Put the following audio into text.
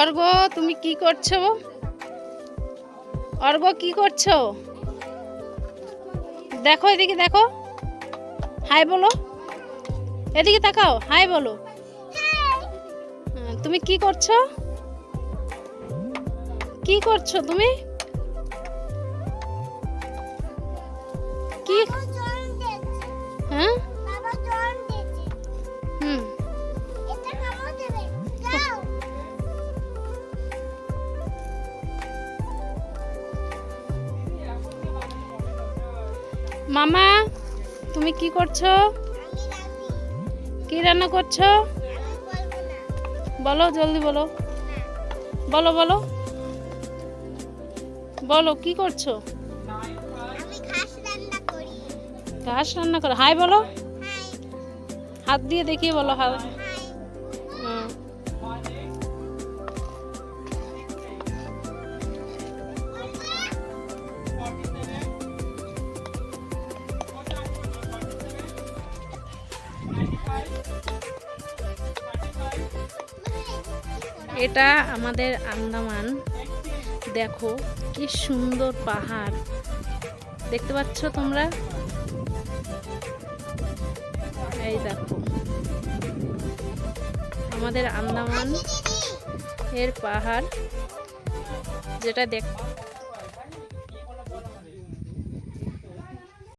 অর্ঘ তুমি কি করছ? অর্ঘ কি করছ? দেখো এদিকে দেখো। হাই বলো। এদিকে তাকাও। হাই বলো। হ্যাঁ, তুমি কি করছ? কি করছ তুমি? কি মামা, তুমি কি করছ? কি রান্না করছ? বলো, জলদি বলো। বলো বলো। বলো, কি করছ? ঘাস রান্না করো। হাই, বলো। হাত দিয়ে দেখিয়ে বলো, হাত। এটা আমাদের আন্দামান। দেখো, কি সুন্দর পাহাড়। দেখতে পাচ্ছ তোমরা? এই দেখো। আমাদের আন্দামান এর পাহাড়, যেটা দেখ